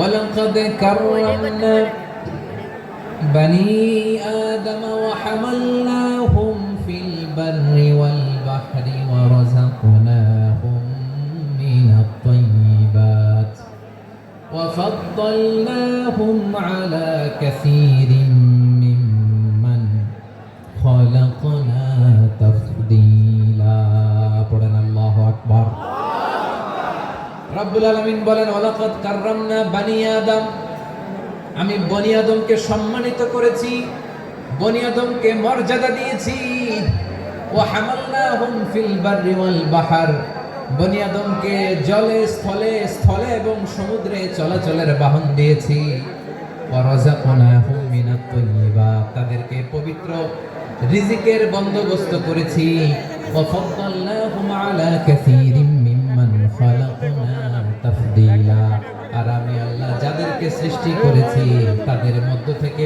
ولقد كرمنا بني آدم وحملناهم في البر والبحر ورزقناهم من الطيبات وفضلناهم على كثير ممن রব্বুল আলামিন বলেন ওয়ালাকাদ কাররামনা বানি আদম। আমি বনি আদমকে সম্মানিত করেছি, বনি আদমকে মর্যাদা দিয়েছি। ও হামালনাহুম ফিল বাররি ওয়াল বাহার। বনি আদমকে জলে, স্থলে স্থলে এবং সমুদ্রে চলাচলের বাহন দিয়েছি। ওয়া রাযাকনাহুম মিনাত তাইয়্যিবাত তাদেরকে পবিত্র রিজিকের বন্দোবস্ত করেছি। ওয়া ফাদ্দালনাহুম আলা কাসীরিম সৃষ্টি করেছি, তাদের মধ্য থেকে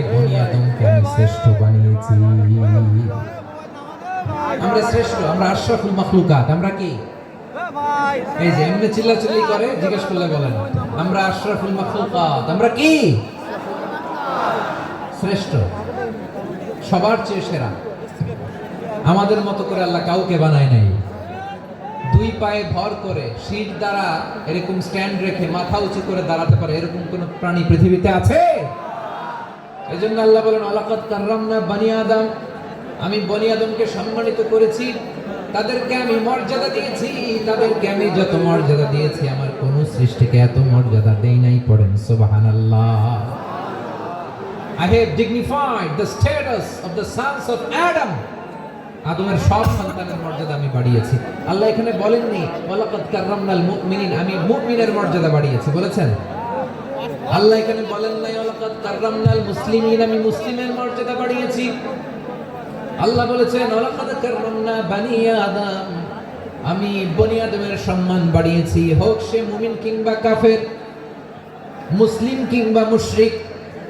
আমি শ্রেষ্ঠ বানিয়েছি। আমরা শ্রেষ্ঠ, আমরা আশরাফুল মাখলুকাত, আমরা কি? এই যে এমনি চিল্লাচিল্লি করে, জিজ্ঞেস করলে আমরা আশরাফুল মাখলুকাত, আমরা কি? শ্রেষ্ঠ। সবার চেয়ে সেরা। আমাদের মতো করে আল্লাহ কাউকে বানায় নাই। দুই পায়ে ভর করে শীত দ্বারা এরকম স্ট্যান্ড রেখে মাথা উঁচু করে দাঁড়াতে পারে, এরকম কোন প্রাণী পৃথিবীতে আছে? এই জন্য আল্লাহ বলেন আলাকাত কাররামনা বানি আদম। আমি বনি আদমকে সম্মানিত করেছি। তাদেরকে আমি মর্যাদা দিয়েছি। তাদেরকে আমি যত মর্যাদা দিয়েছি, আমার কোন সৃষ্টিকে এত মর্যাদা দেই নাই, পড়েন সুবহানাল্লাহ। I have dignified the status of the sons of Adam আদমের সব সন্তানের মর্যাদা আমি বাড়িয়েছি। আল্লাহ এখানে বলেননি, ওয়ালাকাদ আমি মুমিনের মর্যাদা বাড়িয়েছি, বলেছেন? আল্লাহ এখানে বলেন নাই, ওয়ালাকাদ কাররামনাল মুসলিমিন আমি মুসলিমের মর্যাদা বাড়িয়েছি। আল্লাহ বলেছেন, ওয়ালাকাদ কাররামনা বানি আদম আমি বনি আদমের সম্মান বাড়িয়েছি। হোক সে মুমিন কিংবা কাফের, মুসলিম কিংবা মুশরিক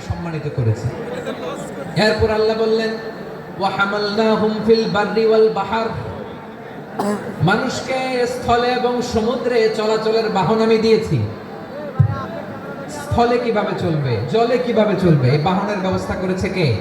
সম্মানিত করেছি। এরপর আল্লাহ বললেন মানুষকে স্থলে এবং সমুদ্রে চলাচলের বাহন আমি দিয়েছি। স্থলে কীভাবে চলবে? জলে কীভাবে চলবে? এই বাহনের ব্যবস্থা করেছে কে?